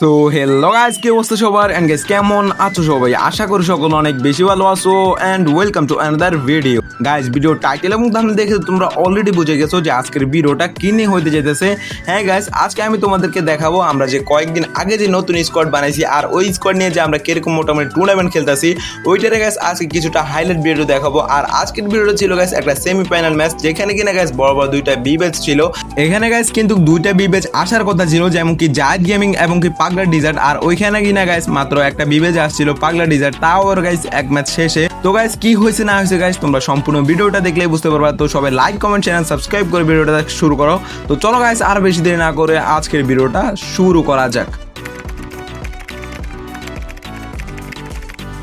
So hello guys কি অবস্থা সবার? এন্ড গাইস কেমন আছো সবাই? আশা করি সকল অনেক বেশি ভালো আছো। And welcome to another video guys video title এবং থাম্বনেল দেখে তোমরা অলরেডি বুঝে গেছো যে আজকের ভিডিওটা কি নিয়ে হইতে যেতেছে হ্যাঁ গাইস আজকে আমি তোমাদেরকে দেখাবো আমরা যে কয়েকদিন আগে যে নতুন স্কোয়াড বানাইছি আর ওই স্কোয়াড নিয়ে যে আমরা কীরকম মোটামুটি টুর্নামেন্ট খেলতেছি, ওইটারে গাইস আজকে কিছুটা হাইলাইট ভিডিও দেখাবো। আর আজকের ভিডিওটা ছিল গাইস একটা সেমিফাইনাল ম্যাচ যেখানে কিনা গাইস বড় বড় দুইটা বি ব্যাচ ছিল। এখানে গাইস কিন্তু দুইটা বি ব্যাচ আসার কথা ছিল যেমন কি জায়দ গেমিং এবং কি পাগলা ডিজার্ট আর ওইখানে কিনা গাইস মাত্র একটা বিবেজ আসছিল পাগলা ডিজার্ট তাও ওর গাইস এক ম্যাচ শেষে। তো গাইস কি হয়েছে না হয়েছে গাইস তোমরা সম্পূর্ণ ভিডিওটা দেখলে বুঝতে পারবা। তো সবাই লাইক কমেন্ট চ্যানেল সাবস্ক্রাইব করে ভিডিওটা শুরু করো। তো চলো গাইস আর বেশি দেরি না করে আজকের ভিডিওটা শুরু করা যাক।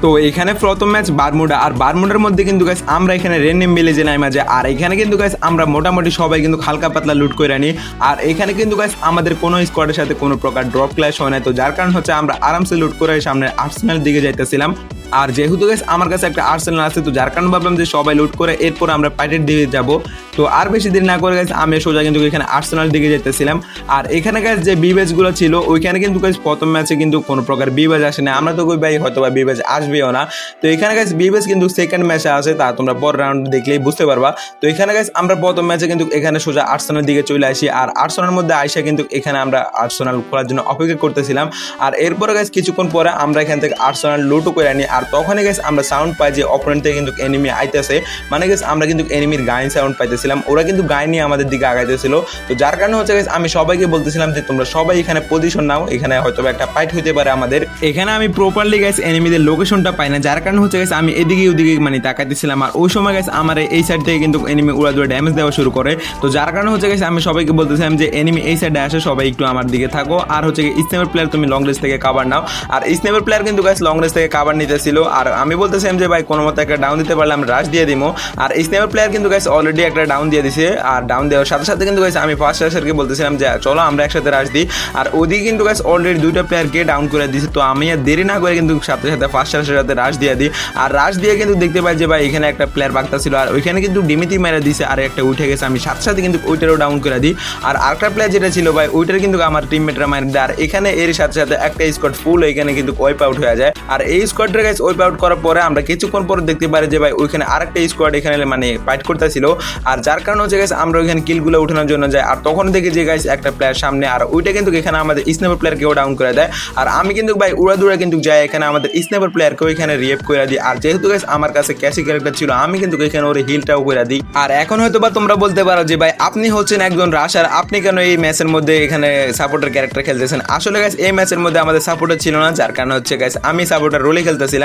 তো এখানে প্রথম ম্যাচ বারমুডা। আর বারমুডার মধ্যে কিন্তু গাছ আমরা এখানে রেনেম ভিলেজে নাই মাঝে। আর এখানে কিন্তু গাছ আমরা মোটামুটি সবাই কিন্তু হালকা পাতলা লুট করে আনি আর এখানে কিন্তু গাছ আমাদের কোনো স্কোয়াডের সাথে কোনো প্রকার ড্রপ ক্লাস হয় না তো যার কারণ হচ্ছে আমরা আরামসে লুট করে সামনে আর্সেনাল দিকে যাইতেছিলাম। আর যেহেতু গেছে আমার কাছে একটা আর্সেনাল আছে, তো যার কারণে ভাবলাম যে সবাই লুট করে, এরপর আমরা পাইটের দিকে যাব। তো আর বেশি দিন না করে গেছে আমি সোজা কিন্তু এখানে আর্সেনাল দিকে যেতেছিলাম। আর এখানে গাইস যে বিবেজগুলো ছিল, ওইখানে কিন্তু গাইস প্রথম ম্যাচে কিন্তু কোনো প্রকার বিবেজ আসে না। আমরা তো কই, ভাই হয়তো বা বিবেজ আসবেও না। তো এখানে গাইস বিবেজ কিন্তু সেকেন্ড ম্যাচে আসে, তা তোমরা পর রাউন্ড দেখলেই বুঝতে পারবা। তো এখানে গেছে আমরা প্রথম ম্যাচে কিন্তু এখানে সোজা আর্সেনাল দিকে চলে আসি। আর আর্সেনাল মধ্যে আইসা কিন্তু এখানে আমরা আর্সেনাল খোলার জন্য অপেক্ষা করতেছিলাম। আর এরপরে গাইস কিছুক্ষণ পরে আমরা এখান থেকে আর্সেনাল লুটও করে আনি আর তখনই গাইস আমরা সাউন্ড পাই যে অপোনেন্ট থেকে কিন্তু এনিমি আইতেছে। মানে গাইস আমরা কিন্তু এনিমির গাইন সাউন্ড পাইতেছিলাম। ওরা কিন্তু গায়ে নিয়ে আমাদের দিকে আগাইতেছিল। তো যার কারণে হচ্ছে গাইস আমি সবাইকে বলতেছিলাম যে তোমরা সবাই এখানে পজিশন নাও। এখানে হয়তো একটা ফাইট হইতে পারে আমাদের। এখানে আমি প্রপারলি গাইস এনিমিদের লোকেশনটা পাই না। যার কারণে হচ্ছে গাইস আমি এদিকে ওদিকে মানে তাকাইতেছিলাম। আর ওই সময় গাইস আমার এই সাইড থেকে কিন্তু এনিমি উড়া দুড়া ড্যামেজ দেওয়া শুরু করে। তো যার কারণে হচ্ছে গেছে আমি সবাইকে বলতেছিলাম যে এনিমি এই সাইডে আসে, সবাই একটু আমার দিকে থাকো। আর হচ্ছে স্নেপের প্লেয়ার তুমি লং রেঞ্জ থেকে কাভার নাও। আর স্নেপের প্লেয়ার কিন্তু গাইস লং রেঞ্জ থেকে কাভার নিতেছিল আর আমি বলতেছিলাম যে ভাই, কোনো মতো একটা ডাউন দিতে পারলে আমি রাশ দিয়ে দিবো আর স্নেপের প্লেয়ার কিন্তু গাইস অলরেডি একটা ডাউন দিয়ে দিছে। আর ডাউন দেওয়ার সাথে সাথে কিন্তু গাইস আমি ফার্স্ট রাশারকে বলতেছিলাম যে, চলো আমরা একসাথে রাশ দিই। আর ওদিকে কিন্তু গাইস অলরেডি দুইটা প্লেয়ারকে ডাউন করে দিছে। তো আমি আর দেরি না করে কিন্তু সাথে সাথে ফার্স্ট রাশের সাথে রাশ দিয়ে দিই। আর রাশ দিয়ে কিন্তু দেখতে পাই যে ভাই, এখানে একটা প্লেয়ার বাগতা ছিল। আর ওইখানে কিন্তু ডিমিতি মেরে দিছে। আর একটা উঠে গেছে। আমি সাথে সাথে কিন্তু ওইটারও ডাউন করে দিই। আর আরেকটা প্লেয়ার যেটা ছিল ভাই, ওইটার কিন্তু আমার টিমমেটরা মারে দেয়। আর এখানে এর সাথে সাথে একটা স্কোয়াড ফুল এখানে কিন্তু ওয়াইপ আউট হয়ে যায়। আর এই স্কোয়াডটা গাইস ওয়াইপ আউট করার পরে আমরা কিছুক্ষণ পরে দেখতে পারি যে ভাই ওইখানে আরেকটা স্কোয়াড এখানে মানে ফাইট করতেছিল। আর যার কারণে হচ্ছে গাইস আমরা ওইখানে কিলগুলো উঠানোর জন্য যাই। আর তখন দেখি যে গাইস একটা প্লেয়ার সামনে, আর ওইটা কিন্তু এখানে আমাদের স্নেপার প্লেয়ারকেও ডাউন করে দেয়। আর আমি কিন্তু ভাই উড়া দুড়া কিন্তু যাই, এখানে আমাদের স্নেপার প্লেয়ারকেও এখানে রিয়েপ করে দিই। আর যেহেতু গাইস আমার কাছে ক্যাশি ক্যারেক্টার ছিল, আমি কিন্তু এখানে ওর হিলটাও করে দিই। আর এখন হয়তো বা তোমরা বলতে পারো যে ভাই, আপনি হচ্ছেন একজন রাশার আপনি কেন এই ম্যাচের মধ্যে এখানে সাপোর্টার ক্যারেক্টার খেলতেছেন? আসলে গাইস এই ম্যাচের মধ্যে আমাদের সাপোর্টার ছিল না, যার কারণে হচ্ছে গাইস আমি সাপোর্টার রোলে খেলতেছিলাম।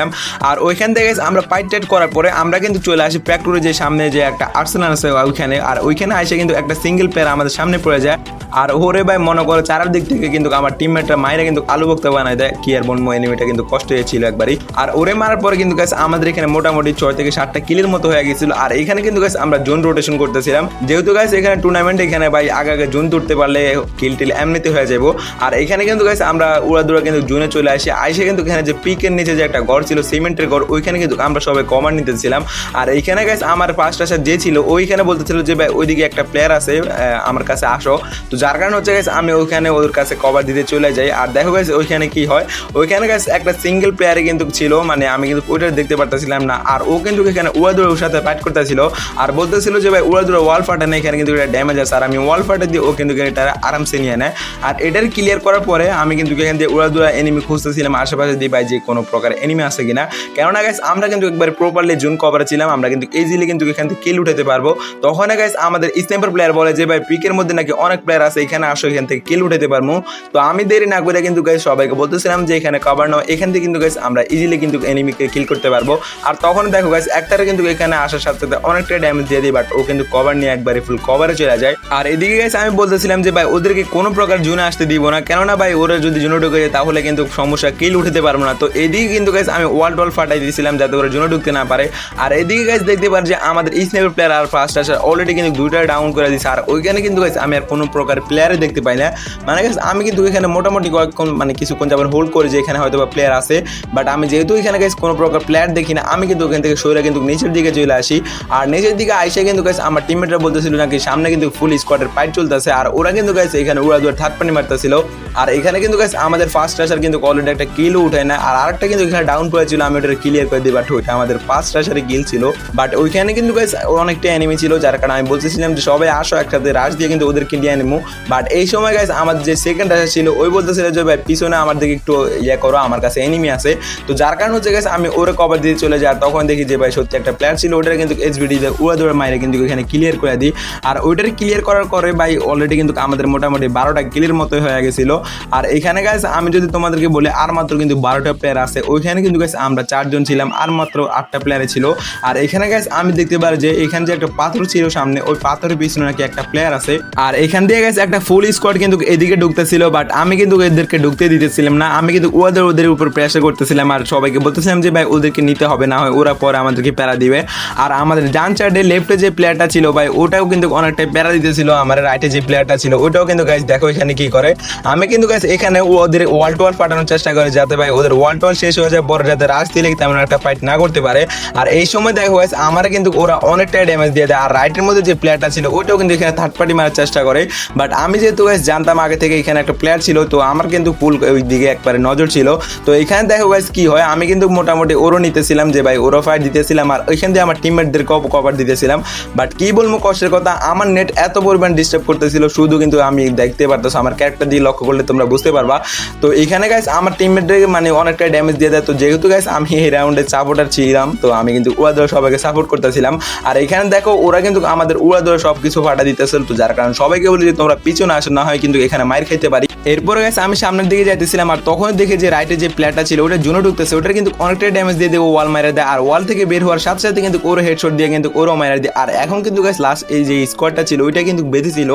আর ওইখান থেকে আমরা ফাইট টাইট করার পরে আমরা কিন্তু চলে আসি প্র্যাকটুরে যে সামনে যে একটা আর্সেনাল আছে ওইখানে। আর ওইখানে এসে কিন্তু একটা সিঙ্গেল প্লেয়ার আমাদের সামনে পড়ে যায়। আর ওরে ভাই, মনে করো চারার দিক থেকে কিন্তু আমার টিমমেটটা মাইরা কিন্তু আলু বক্তা বানায় দেয়। কি আর বলব এনিমিটা কিন্তু কষ্ট হয়েছিল একবারই। আর ওরে মারার পরে কিন্তু গাছ আমাদের এখানে মোটামুটি ছয় থেকে সাতটা কিলের মতো হয়ে গেছিল। আর এখানে কিন্তু গাছ আমরা জোন রোটেশন করতেছিলাম। যেহেতু গাছ এখানে টুর্নামেন্ট এখানে ভাই আগে আগে জোন তুলতে পারলে কিল টিল এমনিতে হয়ে যাব আর এখানে কিন্তু গাছ আমরা উড়া দুরা কিন্তু জোনে চলে আসি। আইসে কিন্তু এখানে যে পিকের নিচে যে একটা ঘর ছিল সিমেন্টের ঘর, ওইখানে কিন্তু আমরা সবাই কমান্ড নিতেছিলাম। আর এইখানে গাছ আমার ফার্স্ট আসার যে ছিল, ওইখানে বলতেছিল যে, ভাই, ওইদিকে একটা প্লেয়ার আছে আমার কাছে আসো। তো যার কারণে হচ্ছে গেছে আমি ওইখানে ওর কাছে কভার দিতে চলে যাই। আর দেখো গেছে ওইখানে কি হয়, ওইখানে গেছে একটা সিঙ্গেল প্লেয়ারে কিন্তু ছিল মানে আমি কিন্তু ওইটা দেখতে পারতেছিলাম না। আর ও কিন্তু এখানে উড়াদুড়ে ওর সাথে ফাইট করতেছিল। আর বলতেছিল যে, ভাই উড়াদুড়ে ওয়াল ফাটে এখানে কিন্তু এটা ড্যামেজ আছে। আর আমি ওয়াল ফাটে দিয়ে ও কিন্তু এটা আরামসে নিয়ে নেয়। আর এটার ক্লিয়ার করার পরে আমি কিন্তু এখান দিয়ে উড়াদুড়া এনিমি খুঁজতেছিলাম। আশেপাশে দিয়ে ভাই যে কোনো প্রকার এনিমি আছে কিনা। কেননা গাইস আমরা কিন্তু একবার প্রপারলি জুন কভারে ছিলাম, আমরা কিন্তু ইজিলি কিন্তু এখান থেকে কিল উঠাতে পারব। তখন গাইস আমাদের স্নাইপার প্লেয়ার বলে যে, ভাই পিকের মধ্যে নাকি অনেক প্লেয়ার আছে, এখানে আসো, এখান থেকে কিল উঠাতে পারব তো আমি দেরি না করে কিন্তু গাইস সবাইকে বলতেছিলাম যে, এখানে কভার নাও। এখান থেকে কিন্তু গাইস আমরা ইজিলি কিন্তু এনিমিকে কিল করতে পারব। আর তখন দেখো গাইস একটারে কিন্তু এখানে আসার সাথে সাথে অনেকটা ড্যামেজ দিয়ে দিই বাট ও কিন্তু কভার নিয়ে একবারে ফুল কভারে চলে যায়। আর এদিকে গাইস আমি বলতেছিলাম যে, ভাই, ওদেরকে কোনো প্রকার জুনে আসতে দিব না। কেননা ভাই, ওরা যদি জুনে ঢুকে যায়, তাহলে কিন্তু সমস্যা কিল উঠাতে পারব না। তো এদিকে কিন্তু গাইস আমি ওয়াল টল ফাটাই দিয়েছিলাম যাতে ওরা জন্য ঢুকতে না পারে। আর এদিকে গাইজ দেখতে পার যে আমাদের স্নেপের প্লেয়ার আর ফার্স্ট আসার অলরেডি কিন্তু দুইটা ডাউন করে দিয়েছে আর ওইখানে কিন্তু গাইজ আমি আর কোনো প্রকার প্লেয়ারে দেখতে পাই না। মানে guys, আমি কিন্তু এখানে মোটামুটি কয়েকক্ষণ মানে কিছুক্ষণ যাবার হোল্ড করি যে এখানে হয়তো বা প্লেয়ার আছে। বাট আমি যেহেতু এখানে গাইজ কোনো প্রকার প্লেয়ার দেখি না আমি কিন্তু ওখান থেকে সরে কিন্তু নিচের দিকে চলে আসি। আর নিচের দিকে আইসে কিন্তু গাইজ আমার টিমমেটরা বলতেছিল নাকি সামনে কিন্তু ফুল স্কোয়াডের ফাইট চলতেছে। আর ওরা কিন্তু গাইজ এখানে উড়া দুয়ার থার্ড পানি মারতেছিল। আর এখানে কিন্তু গাইজ আমাদের ফার্স্ট আসার কিন্তু অলরেডি একটা কিলও উঠে না। আর আরেকটা কিন্তু এখানে ডাউন পড়েছিল আমি ওটা ক্লিয়ার করে দিই বাট ওইটা আমাদের ফার্স্ট আসারে কিল ছিল। বাট ওইখানে কিন্তু অনেকটা এনিমি ছিল, যার কারণে আমি বলতেছিলাম যে, সবাই আসো একসাথে রাশ দিয়ে কিন্তু ওদেরকে নিয়ে নেব। বাট এই সময় গাইজ আমাদের যে সেকেন্ড আসা ছিল, ওই বলতেছিল যে, ভাই, পিছনে আমার দিকে একটু ইয়ে করো, আমার কাছে এনিমি আছে। তো যার কারণে হচ্ছে গেছে আমি ওরে কভার দিয়ে চলে যাই তখন দেখি যে, ভাই, সত্যি একটা প্লেয়ার ছিল। ওটার কিন্তু এইচবিডি দিয়ে উড়া দৌড়ে মাইরে কিন্তু এখানে ক্লিয়ার করে দিই। আর ওইটার ক্লিয়ার করার পরে ভাই অলরেডি কিন্তু আমাদের মোটামুটি বারোটা কিলের মতো হয়ে গেছিল। আর এখানে গাইজ আমি যদি তোমাদেরকে বলি, আর মাত্র কিন্তু বারোটা প্লেয়ার আছে, ওইখানে কিন্তু গাইজ আমরা চারজন ছিলাম আর মাত্র আটটা প্লেয়ারে ছিল। আর এখানে গাইজ আমি দেখতে পারি যে এখানে যে একটা পাথর ছিল সামনে, ওই পাথরের পিছনে নাকি একটা প্লেয়ার আছে। আর এখান দিয়ে গেছে একটা ফুল স্কোয়াড কিন্তু এদিকে ঢুকতেছিল বাট আমি কিন্তু এদেরকে ঢুকতে দিতেছিলাম না। আমি কিন্তু ওদের ওদের উপর প্রেশার করতেছিলাম আর সবাইকে বলতেছিলাম যে, ভাই, ওদেরকে নিতে হবে, না হয় ওরা পরে আমাদেরকে প্যারা দিবে। আর আমাদের ডান সাইডে লেফটে যে প্লেয়ারটা ছিল, ভাই, ওটাও কিন্তু অনেকটাই প্যারা দিতেছিল। আমার রাইটে যে প্লেয়ারটা ছিল, ওটাও কিন্তু গাইজ দেখো এখানে কি করে। আমি কিন্তু গাইজ এখানে ওদের ওয়াল টু ওয়াল পাঠানোর চেষ্টা করে যাতে, ভাই, ওদের ওয়াল টু ওয়াল শেষ হয়ে যায় পরে যাতে রাশ দিলে তেমন একটা ফাইট না করতে পারে। আর এই সময় দেখো গাইজ আমার কিন্তু ওরা অনেকটাই ড্যামেজ দিয়ে দেয়। আর রাইটের মধ্যে যে প্লেয়ারটা ছিল ওটাও কিন্তু এখানে থার্ড পার্টি মারার চেষ্টা করে। বাট আমি যেহেতু গাইজ জানতাম আগে থেকে এখানে একটা প্লেয়ার ছিল, তো আমার কিন্তু ফুল ওই দিকে একবারে নজর ছিল। তো এখানে দেখো গাইজ কি হয়? আমি কিন্তু মোটামুটি ওরও নিতেছিলাম যে ভাই, ওরও ফাইট দিতেছিলাম। আর ওইখান দিয়ে আমার টিমমেটদের কভার দিতেছিলাম। বাট কি বলব, কষ্টের কথা, আমার নেট এত পরিমাণ ডিস্টার্ব করতেছিল, শুধু কিন্তু আমি দেখতে পারতেছো, আমার ক্যারেক্টার দিয়ে লক্ষ্য করলে তোমরা বুঝতে পারবা। তো এখানে গাইজ আমার টিমমেটদেরকে মানে অনেকটা ড্যামেজ দিয়ে দেয়। তো যেহেতু গাইজ আমি এই রাউন্ডে সাপোর্টার ছিলাম, তো আমি কিন্তু উড়াদোড়া সবাইকে সাপোর্ট করতেছিলাম। আর এখানে দেখো, ওরা কিন্তু আমাদের উড়াদোড়া সব কিছু ফাটা দিতেছিল, তো যার কারণে সবাইকে বলি যে তোমরা পিছনে আসো, না হয় কিন্তু এখানে মাইর খাইতে পারি। এরপরে গেছে আমি সামনের দিকে যাইতেছিলাম, আর তখন দেখে যে রাইটে যে প্লেয়ারটা ছিল, ওটা জুনো ঢুকতেছে ওটা কিন্তু অনেকটাই ড্যামেজ দিয়ে দেবো ওয়াল মারা দেয়, আর ওয়াল থেকে বের হওয়ার সাথে সাথে কিন্তু ওরও হেডশট দিয়ে কিন্তু ওরও মারা দিয়ে। আর এখন কিন্তু গাছ লাস্ট এই যে স্কোয়াডটা ছিল, ওইটা কিন্তু বেঁধেছিল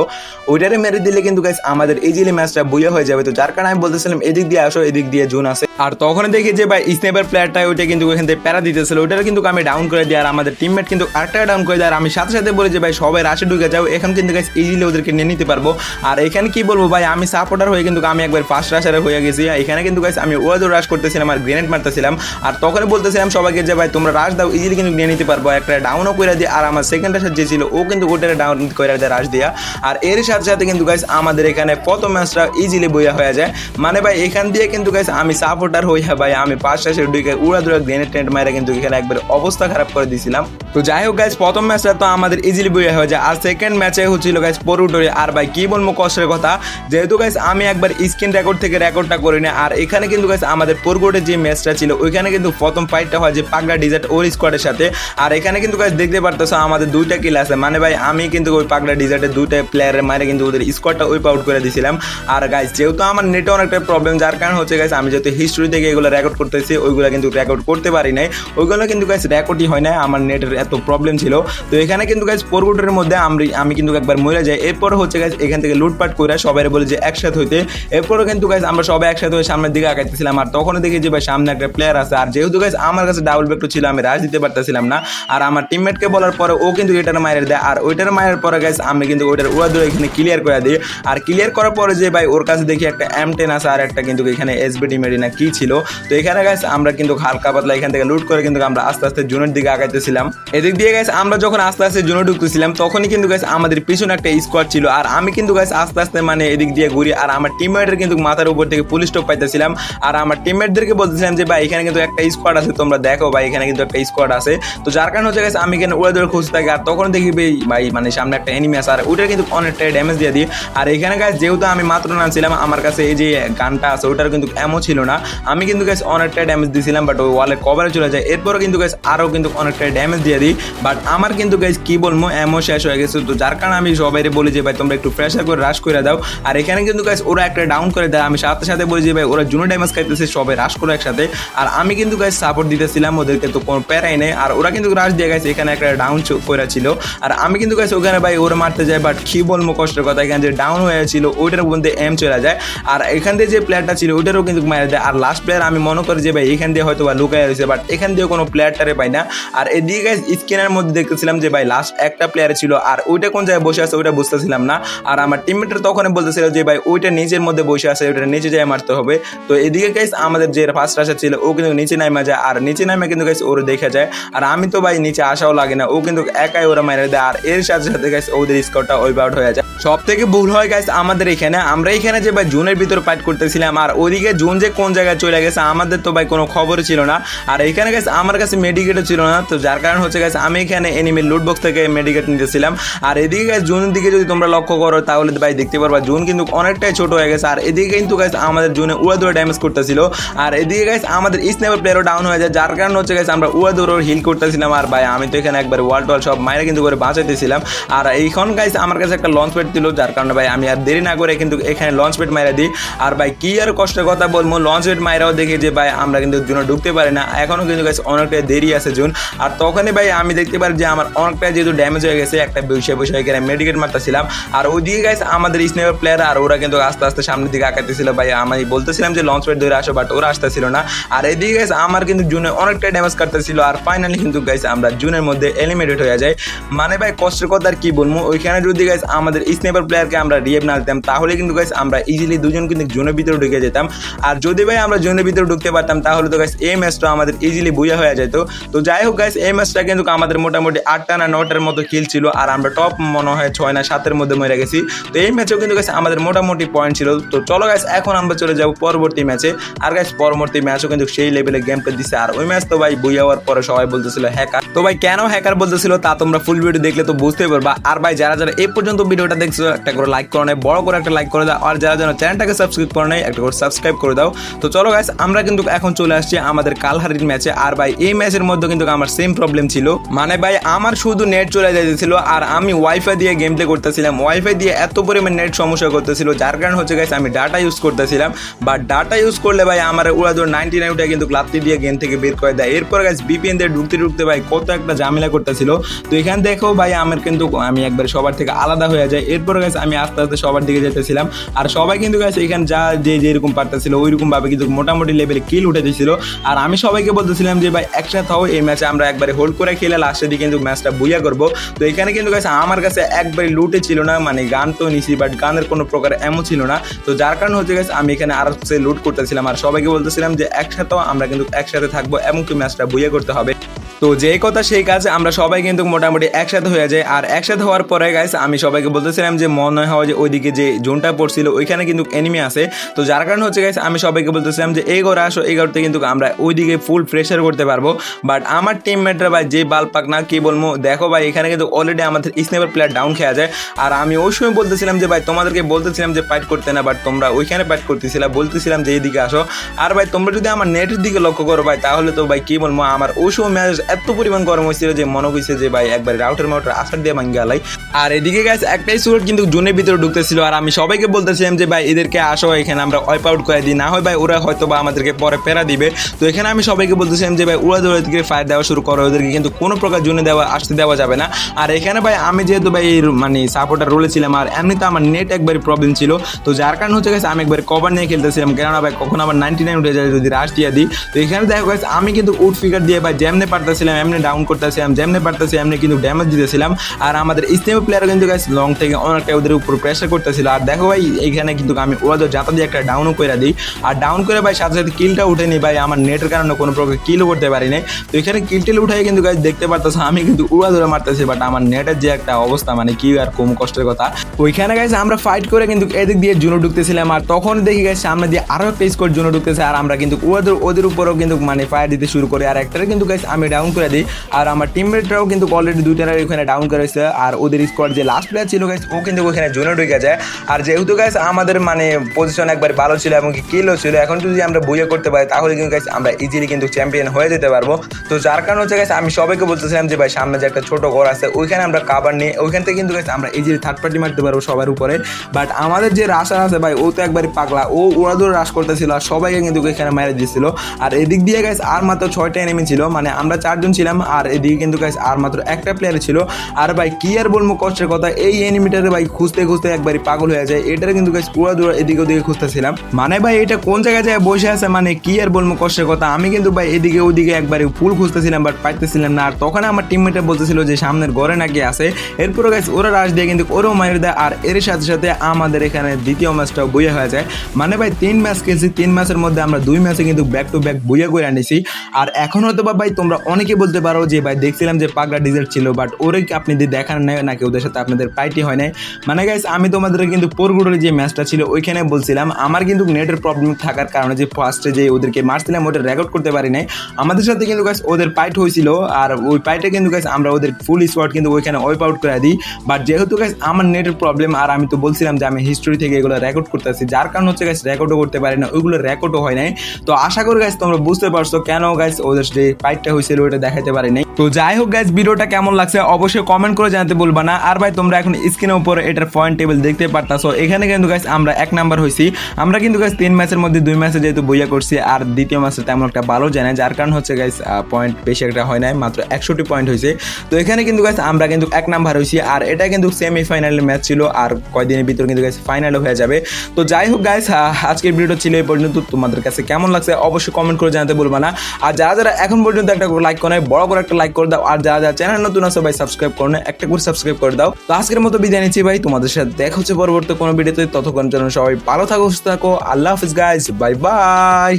ওইটারে মেরে দিলে কিন্তু গাছ আমাদের এই ইজিলি ম্যাচটা বইয়া হয়ে যাবে, তো যার কারণে আমি বলতেছিলাম, এদিক দিয়ে আসো, এদিক দিয়ে জুন আসে আর তখন দেখি যে ভাই স্নেপার প্লেয়ারটা ওইটা কিন্তু ওখান থেকে প্যারা দিতেছিল। ওইটার কিন্তু আমি ডাউন করে দিই আর আমাদের টিমমেট কিন্তু আরেকটা ডাউন করে দেয়। আর আমি সাথে সাথে বলি যে ভাই, সবাই রাশে ঢুকে যাও, এখন কিন্তু গাছ ইজিলি ওদেরকে নিয়ে নিতে পারব। আর এখানে কি বলব ভাই, আমি সাপোর্টার হয়ে কিন্তু আমি একবার ফার্স্ট রাশারে হয়ে গেছি। এখানে কিন্তু গাছ আমি ওয়াদর রাশ করতেছিলাম আর গ্রেনেড মারতেছিলাম। আর তখন বলতেছিলাম সবাইকে যে ভাই, তোমরা রাশ দাও ইজিলি কিন্তু নিয়ে নিতে পারব। একটা ডাউনও করে দিয়ে আর আমার সেকেন্ড রাশার যে ছিল, ও কিন্তু ওটারে ডাউন করে দেয় রাশ দিয়া। আর এর সাথে সাথে কিন্তু গাইস আমাদের এখানে প্রথম ম্যাচটা ইজিলি বইয়া হয়ে যায়। মানে ভাই, এখান দিয়ে কিন্তু গাইস আমি সাপোর্টার হইয়া ভাই, আমি পাঁচ রাশের দুইকে উড়া দুরা গ্রেনেড টেন্ট মারা কিন্তু এখানে একবার অবস্থা খারাপ করে দিয়েছিলাম তো যাই হোক গাইস প্রথম ম্যাচটা তো আমাদের ইজিলি বইয়া হয়ে যায়। আর সেকেন্ড ম্যাচে হচ্ছিল গাইস পরুটরি। আর ভাই, কি বলব কষ্টের কথা, যেহেতু গাইস আমি একবার স্ক্রিন রেকর্ড থেকে রেকর্ডটা করি না আর এখানে কিন্তু গাইস আমাদের পরগোটের যে ম্যাচটা ছিল, ওইখানে কিন্তু প্রথম ফাইটটা হয় যে পাগলা ডিজার্ট ওর স্কোয়াডের সাথে। আর এখানে কিন্তু গাইস দেখতে পারতেছো আমাদের দুইটা কিল আছে। মানে ভাই, আমি কিন্তু ওই পাগলা ডিজার্টের দুইটা প্লেয়ারের মারে কিন্তু ওদের স্কোয়াডটা ওইপ আউট করে দিয়েছিলাম আর গাইস যেহেতু আমার নেটে অনেকটা প্রবলেম যার কারণ হচ্ছে গাইস আমি যেহেতু হিস্ট্রি থেকে এগুলো রেকর্ড করতেছি, ওইগুলো কিন্তু রেকর্ড করতে পারি নাই। ওইগুলো কিন্তু গাইস রেকর্ডই হয় না আমার নেটের এত প্রবলেম ছিল। তো এখানে কিন্তু গাইস পরগুটের মধ্যে আমি আমি কিন্তু একবার মরে যাই। এরপর হচ্ছে গাইস এখান থেকে লুটপাট করে সবাই বলে যে একসাথে হইতে। এরপরও কিন্তু গাইস আমরা সবাই একসাথে হয়ে সামনের দিকে আগাইতেছিলাম। আর তখন দেখি যে ভাই সামনে একটা প্লেয়ার আছে। আর যেহেতু গাইস আমার কাছে ডাবল ব্যাকটা ছিল, আমি রাজ দিতে পারতেছিলাম না। আর আমার টিমমেটকে বলার পরে ও কিন্তু এটার মায়ের দেয়। আর ওইটার মায়ের পরে গাইস আমি কিন্তু ওইটার উড়া দূরে এখানে ক্লিয়ার করে দিই। আর ক্লিয়ার করার পরে যে ভাই ওর কাছে দেখি একটা এম টেন আছে, আর একটা কিন্তু এখানে এসবিটি মেডিনা কি ছিল? তো এখানে গাইস আমরা কিন্তু হালকা পাতলা এখান থেকে লুট করে কিন্তু আমরা আস্তে আস্তে জুনের দিকে আগাইতেছিলাম। এদিক দিয়ে গাইস আমরা যখন আস্তে আস্তে জুনে ঢুকতেছিলাম, তখনই কিন্তু গাইস আমাদের পিছনে একটা স্কোয়াড ছিল। আর আমি কিন্তু গাইস আস্তে আস্তে মানে এদিক দিয়ে ঘুরি, আর আমার টিমমেটের কিন্তু মাথার উপর থেকে পুলিশ টপ পাইতেছিলাম। আর আমার টিমমেটদেরকে বলতেছিলাম যে, ভাই, এখানে কিন্তু একটা স্কোয়াড আছে, তোমরা দেখো ভাই, এখানে কিন্তু একটা স্কোয়াড আছে। তো যার কারণে হচ্ছে গাইস আমি এখানে উড়ে ধরে খুঁজতে থাকি, আর তখন দেখি ভাই মানে সামনে একটা এনিমি আছে, আর ওটার কিন্তু অনেকটাই ড্যামেজ দিয়ে দিই। আর এখানে গাইস যেহেতু আমি মাত্র না ছিলাম আমার কাছে এই যে গানটা আছে ওটার কিন্তু এমন ছিল না। আমি কিন্তু গাইস অনেকটা ড্যামেজ দিয়েছিলাম বাট ওই ওয়ালের কভারে চলে যায়। এরপরও কিন্তু গাইস আরও কিন্তু অনেকটা ড্যামেজ দিয়ে দিই। বাট আমার কিন্তু গাইস কি বলব এমন শেষ হয়ে গেছে। তো যার কারণে আমি সবাই বলি যে, ভাই, তোমরা একটু প্রেশার করে রাশ করে দাও। আর এখানে কিন্তু গাইস ওরা একটা ডাউন করে দেয়। আমি সাথে সাথে বলি যে, ভাই, ওরা জুনো ড্যামেজ খাইতেছে, সবাই রাশ করে একসাথে। আর আমি কিন্তু গাইস সাপোর্ট দিতেছিলাম ওদেরকে, তো কোনো প্যারাই নেই। আর ওরা কিন্তু রাশ দিয়ে গেছে, এখানে একটা ডাউন করে ছিল আর আমি কিন্তু গাইস ওখানে, ভাই, ওরা মারতে যায়। বাট কি বলব, কষ্টের কথা, এখানে যে ডাউন হয়েছিল, ওইটার মধ্যে এম চলে যায়। আর এখান থেকে যে প্লেয়ারটা ছিল, ওইটারও কিন্তু মারা যায় আর লাস্ট প্লেয়ার আমি মনে করি যে ভাই এখান দিয়ে হয়তো বা লুকায় রয়েছে বাট এখান দিয়ে কোনো প্লেয়ারটারে পাই না। আর এদিকে গাইস স্ক্রিনের মধ্যে দেখতেছিলাম যে ভাই লাস্ট একটা প্লেয়ার ছিল, আর ওইটা কোন জায়গায় বসে আছে ওইটা বুঝতেছিলাম না। আর আমার টিমমেটরা তখন বলতেছিল যে ভাই ওইটা নিচের মধ্যে বসে আছে, ওইটা নিচে যায় মারতে হবে। তো এদিকে গাইস আমাদের যে ফার্স্ট রাশার ছিল, ও কিন্তু নিচে নামা যায়, আর নিচে নামে কিন্তু গাইস ওর দেখা যায়। আর আমি তো ভাই নিচে আসাও লাগে না, ও কিন্তু একাই ওরা মেরে দেয়, আর এর সাথে সাথে গাইস ওদের স্কোরটা ওইভ আউট হয়ে যায়। সব থেকে ভুল হয় গাইস আমাদের এখানে, আমরা এখানে যে ভাই জুনের ভিতর ফাইট করতেছিলাম, আর ওদিকে জুন যে কোন জায়গায় চলে গেছে, আমাদের তো ভাই কোনো খবর ছিল না। আর এখানে গাইস আমার কাছে মেডিকেটও ছিল না, তো যার কারণ হচ্ছে গাইস আমি এখানে এনিমির লুট বক্স থেকে মেডিকেট নিতেছিলাম। আর এদিকে গাইস জোনের দিকে যদি তোমরা লক্ষ্য করো, তাহলে ভাই দেখতে পারবা জোন কিন্তু অনেকটাই ছোট হয়ে গেছে। আর এদিকে কিন্তু গাইস আমাদের জোনে উড়া দৌড়ে ড্যামেজ করতেছিল। আর এদিকে গাইস আমাদের স্নেপার প্লেয়ারও ডাউন হয়ে যায়, যার কারণ হচ্ছে গাইস আমরা উড়া দৌড় হিল করতেছিলাম। আর ভাই, আমি তো এখানে একবার ওয়াল টল সব মায়েরা কিন্তু করে বাঁচাইতেছিলাম। আর এইখন গাইস আমার কাছে একটা লঞ্চ প্যাড ছিল, যার কারণে ভাই, আমি আর দেরি না করে কিন্তু এখানে লঞ্চ প্যাড মাইরা দিই। আর ভাই, কি আর কষ্টের কথা বলব লঞ্চ মাইরাও দেখি যে, ভাই, আমরা কিন্তু জুনে ঢুকতে পারি না। এখনও কিন্তু গাইস অনেকটাই দেরি আছে জুন। আর তখনই ভাই, আমি দেখতে পারি যে, আমার অনেকটাই যেহেতু ড্যামেজ হয়ে গেছে, একটা বসে বসে এখানে মেডিকেট মারতেছিলাম। আর ওইদিকে গাইস আমাদের স্নেপার প্লেয়ার আর ওরা কিন্তু আস্তে আস্তে সামনের দিকে আঁকাতেছিল ভাই, আমি বলতেছিলাম যে লঞ্চ প্যাড ধরে আসো বাট ওরা আসতেছিল না। আর এদিকে গাইস আমার কিন্তু জুনে অনেকটাই ড্যামেজ কাটতেছিল। আর ফাইনালি কিন্তু গাইস আমরা জুনের মধ্যে এলিমিনেট হয়ে যাই। মানে ভাই, কষ্টের কথা আর কি বলব? ওইখানে যদি গাইস আমাদের স্নেপার প্লেয়ারকে আমরা রিয়েভ না দিতাম, তাহলে কিন্তু গাইস আমরা ইজিলি দুজন কিন্তু জোনের ভিতরে ঢুকে যেতাম। আর যদি ভাই আমরা জোনের ভিতরে ঢুকতে পারতাম, তাহলে তো গাইস এই ম্যাচটা আমাদের ইজিলি বুঝা হয়ে যেত। তো যাই হোক গাইস এই ম্যাচটা কিন্তু আমাদের মোটামুটি আটটা না নটার মতো কিল ছিল, আর আমরা টপ মনে হয় ছয় না সাতের মধ্যে মরে গেছি। তো এই ম্যাচেও কিন্তু গাইস আমাদের মোটামুটি পয়েন্ট ছিল। তো চলো গাইস এখন আমরা চলে যাব পরবর্তী ম্যাচে আর গাইস পরবর্তী ম্যাচও কিন্তু সেই লেভেলে গেম প্লে দিচ্ছে আর ওই ম্যাচ তো ভাই বুঝে হওয়ার পরে সবাই বলতেছিল হ্যাকার তো ভাই কেন হ্যাকার বলতেছিল তা তোমরা ফুল ভিডিও দেখলে তো বুঝতেই পারবা। আর ভাই যারা যারা এই পর্যন্ত ভিডিওটা দেখছ, একটা করে লাইক করে নেয় বড় করে একটা লাইক করে দাও। আর যারা যারা চ্যানেলটাকে সাবস্ক্রাইব করে নেয় একটা করে সাবস্ক্রাইব করে দাও। তো চলো গাইস আমরা কিন্তু এখন চলে আসছি আমাদের কালহারির ম্যাচে আর ভাই, এই ম্যাচের মধ্যে কিন্তু আমার সেম প্রবলেম ছিল। মানে ভাই, আমার শুধু নেট চলে যাইতেছিল আর আমি ওয়াইফাই দিয়ে গেম প্লে করতেছিলাম। ওয়াইফাই দিয়ে এত পরিমাণ নেট সমস্যা করতেছিল, যার কারণ হচ্ছে গাইস আমি ডাটা ইউজ করতেছিলাম। বা ডাটা ইউজ করলে ভাই, আমার উড়াদৌড় নাইনটি নাইনটা কিন্তু ক্লাবটি দিয়ে গেম থেকে বের করে দেয়। এরপর গাইস বিপিএন দিয়ে ঢুকতে ঢুকতে ভাই, কত একটা ঝামেলা করতেছিল। তো এখান দেখো ভাই, আমার কিন্তু আমি একবার সবার থেকে আলাদা হয়ে যায় এরপর গাইস আমি আস্তে আস্তে সবার দিকে যেতেছিলাম। আর সবাই কিন্তু গাইস এখানে যা যে যেরকম পারতেছিল ওইরকম ভাবে কিন্তু মোটামুটি লেভেলে কিল উঠে দিয়েছিল আর আমি সবাইকে বলতেছিলাম যে, ভাই, একসাথে হও, এই ম্যাচে আমরা একবারে হোল্ড করে খেলে লাস্টের দিকে কিন্তু ম্যাচটা বুইয়া করব। তো এখানে কিন্তু কাছে আমার কাছে একবারে লুটে ছিল না মানে গান তো নিছি বাট গানের কোনো প্রকার এমন ছিল না। তো যার কারণে হচ্ছে গেছে আমি এখানে আর লুট করতেছিলাম। আর সবাইকে বলতেছিলাম যে একসাথেও আমরা কিন্তু একসাথে থাকব, এমনকি ম্যাচটা বুইয়া করতে হবে। তো যেই কথা সেই কাজ, আমরা সবাই কিন্তু মোটামুটি একসাথে হয়ে যায়। আর একসাথে হওয়ার পরে গাইস আমি সবাইকে বলতেছিলাম যে মনে হয় যে ওইদিকে যে জোনটা পড়ছিল, ওইখানে কিন্তু এনিমি আছে। তো যার কারণে হচ্ছে গাইস আমি সবাইকে বলতেছিলাম যে এই ঘরে আসো, এই ঘরতে কিন্তু আমরা ওইদিকে ফুল প্রেশার করতে পারব। বাট আমার টিমমেটরা ভাই, যে বাল পাক না কি বলব, দেখো ভাই, এখানে কিন্তু অলরেডি আমাদের স্নেপার প্লেয়ার ডাউন খেয়া যায়। আর আমি ওই সময় বলতেছিলাম যে, ভাই, তোমাদেরকে বলতেছিলাম যে ফাইট করতে না বাট তোমরা ওইখানে ফাইট করতেছিলাম বলতেছিলাম যে এইদিকে আসো। আর ভাই, তোমরা যদি আমার নেটের দিকে লক্ষ্য করো, ভাই, তাহলে তো ভাই, কি বলব, আমার ওই সময় ম্যাচ এত পরিমাণ গরম হয়েছিল যে মনে হয়েছে যে ভাই একবার রাউটার মাউটার আসার দিয়ে ভাঙ্গে আলাই আর এদিকে গাছ একটাই সুরট কিন্তু জোনের ভিতরে ঢুকতেছিল। আর আমি সবাইকে বলতেছিলাম যে ভাই এদেরকে আসো এখানে আমরা ওয়াইপ আউট করে দিই। না হয় ভাই ওরা হয়তো বা আমাদেরকে পরে পেরা দিবে। তো এখানে আমি সবাইকে বলতেছিলাম যে ভাই ওরা দিকে ফায়ার দেওয়া শুরু করো। ওদেরকে কিন্তু কোনো প্রকার জোনে দেওয়া আসতে দেওয়া যাবে না। আর এখানে ভাই আমি যেহেতু ভাই মানে সাপোর্টার রোলে ছিলাম আর এমনিতে আমার নেট একবারই প্রবলেম ছিল। তো যার কারণে হচ্ছে গেছে আমি একবার কভার নিয়ে খেলতেছিলাম। কেননা ভাই কখন আমার নাইনটি নাইন উঠে যায় যদি রাশ দিয়ে দিই। তো এখানে দেখো guys, আমি কিন্তু উড ফিগার দিয়ে ভাই যেমনে পারতেছিলাম এমনি ডাউন করতেছিলাম, যেমনি পারতেছি, এমনি কিন্তু ড্যামেজ দিতেছিলাম। আর আমাদের স্টেম প্লেয়ার কিন্তু গাইস লং থেকে অনেকটা ওদের উপর প্রেশার করতেছিল। আর দেখো ভাই, এইখানে কিন্তু আমি ওদের যাতা দিয়ে একটা ডাউনও করে দিই। আর ডাউন করে ভাই, সাথে সাথে কিলটা উঠে নি ভাই, আমার নেটের কারণে কোনো প্রকার কিলও করতে পারি নাই। তো এখানে কিল টিল উঠাই কিন্তু গাইস দেখতে পারতেছে, আমি কিন্তু উড়া ধরে মারতেছি বাট আমার নেটের যে একটা অবস্থা মানে কি আর কম কষ্টের কথা। ওইখানে গাইস আমরা ফাইট করে কিন্তু এদিক দিয়ে জুনো ঢুকতেছিলাম, আর তখন দেখি গাইস সামনে দিয়ে আরও একটা স্কোর জুনো ঢুকতেছে, আর আমরা কিন্তু ওদের ওদের উপরও কিন্তু মানে ফায়ার দিতে শুরু করি, আর একটারে কিন্তু গাইস আমি ডাউন করে দিই, আর আমার টিমমেটরাও কিন্তু অলরেডি দুইটারা ওখানে ডাউন করেছে, আর ওদের স্কোয়াড যে লাস্ট প্লেয়ার ছিল গাইস ও কিন্তু ওখানে জোনে ঢুকে যায়, আর যেহেতু গাইস আমাদের মানে পজিশন একবার ভালো ছিল এবং কিলও ছিল, এখন যদি আমরা বইয়ে করতে পারি, তাহলে কিন্তু গাইস আমরা ইজিলি কিন্তু চ্যাম্পিয়ন হয়ে যেতে পারব। তো যার কারণ হচ্ছে গাইস আমি সবাইকে বলতেছিলাম যে, ভাই, সামনে যে একটা ছোট ঘর আছে, ওইখানে আমরা কাবার নিয়ে ওইখান থেকে কিন্তু গাইস আমরা ইজিলি থার্ড পার্টি মারতে পারব সবার উপরে। বাট আমাদের যে রাশার আছে ভাই, ও তো একবারই পাগলা। ও উড়াদৌড় রাশ করতেছিল আর সবাইকে কিন্তু এখানে মেরে দিচ্ছিল আর এদিক দিয়ে গাইস আর মাত্র ছয়টা এনিমি ছিল। মানে আমরা চারজন ছিলাম আর এদিকে কিন্তু গাইস আর মাত্র একটা প্লেয়ার ছিল। আর ভাই, কি আর বলব কষ্টের কথা, এই এনিমিটারে ভাই খুঁজতে খুঁজতে একবারই পাগল হয়ে যায়। এটারে কিন্তু গাইস উড়াদৌড় এদিকে ওদিকে খুঁজতেছিলাম। মানে ভাই, এটা কোন জায়গায় যায় বসে আছে মানে কি আর বলব কষ্টের কথা। আমি কিন্তু ভাই এদিকে ওদিকে একবারে ফুল খুঁজতেছিলাম বাট পাইতেছিলাম না। আর তখন আমার টিমমেটে বলতেছিল যে সামনের ঘরে নাকি আছে। এরপরে গাইস ওরা রাশ দিয়ে কিন্তু ওরাও মারি দেয়। আর এর সাথে সাথে আমাদের এখানে দ্বিতীয় ম্যাচটাও বইয়া হয়ে যায়। মানে ভাই, তিন ম্যাচ খেলছি, তিন ম্যাচের মধ্যে আমরা দুই ম্যাচে কিন্তু ব্যাক টু ব্যাক বইয়া করে আনিছি। আর এখন হয়তো বা ভাই, তোমরা অনেকে বলতে পারো যে ভাই, দেখছিলাম যে পাগলা ডিজার্ট ছিল বাট ওরে আপনি যদি দেখান নাই নাকি ওদের সাথে আপনাদের পাইটি হয় নাই। মানে গাইস আমি তোমাদের কিন্তু পোরগুড়ের যে ম্যাচটা ছিল, ওইখানে বলছিলাম, আমার কিন্তু নেটের প্রবলেম থাকার কারণে যে ফার্স্টে যে ওদেরকে মারছিলাম, ওটা রেকর্ড করতে পারি নাই। আমাদের সাথে কিন্তু গাইস ওদের পাইট হয়েছিল, আর ওই পাইটে কিন্তু গাইস আমরা ওদের ফুল স্পট কিন্তু ওইখানে ওয়াইপ আউট করে দিই। বাট যেহেতু গাইস আমার নেটের প্রবলেম আর আমি তো বলছিলাম যে আমি হিস্টোরি থেকে এগুলো রেকর্ড করতেছি। যার কারণ হচ্ছে গাইস রেকর্ডও করতে পারি না, ওইগুলো রেকর্ডও হয় নাই। তো আশা করি গাইস তোমরা বুঝতে পারছ কেন গাইস ওদের যে পাইটটা হয়েছিল ওটা দেখাতে পারি নাই। তো যাই হোক গাইস ভিডিওটা কেমন লাগছে অবশ্যই কমেন্ট করে জানাতে বলবা না। আর ভাই, তোমরা এখন স্ক্রিনের উপরে এটার পয়েন্ট টেবিল দেখতে পারতাছো। এখানে কিন্তু গাইস আমরা এক নাম্বার হয়েছি আমরা কিন্তু গাইস তিন ম্যাচের মধ্যে দুই ম্যাচে যেহেতু বইয়া করছি, আর দ্বিতীয় ম্যাচে তেমন একটা ভালো যায় না যার কারণ হচ্ছে গাইস পয়েন্ট বেশি একটা হয় নাই, মাত্র একষট্টি পয়েন্ট হয়েছে তো এখানে কিন্তু গাইস আমরা কিন্তু এক নাম্বার হয়েছি আর এটা কিন্তু সেমিফাইনালের ম্যাচ আর কয়দিনের ভিতর কিন্তু গাইস ফাইনালও হয়ে যাবে। তো যাই হোক গাইস আজকের ভিডিও ছিল এই পর্যন্ত। তোমাদের কাছে কেমন লাগছে অবশ্যই কমেন্ট করে জানাতে বলবা না। আর যারা যারা এখন পর্যন্ত একটা লাইক করে বড় করে একটা লাইক করে দাও। আর যারা যারা চ্যানেল নতুন আছে ভাই সাবস্ক্রাইব করো না একটা করে সাবস্ক্রাইব করে দাও। তো আজকের মতো বিদায় নিচ্ছি ভাই, তোমাদের সাথে দেখা হচ্ছে পরবর্তী কোনো ভিডিওতে। ততক্ষণ জন্য সবাই ভালো থাকো, সুস্থ থাকো। আল্লাহ হাফিজ গাইস বাই বাই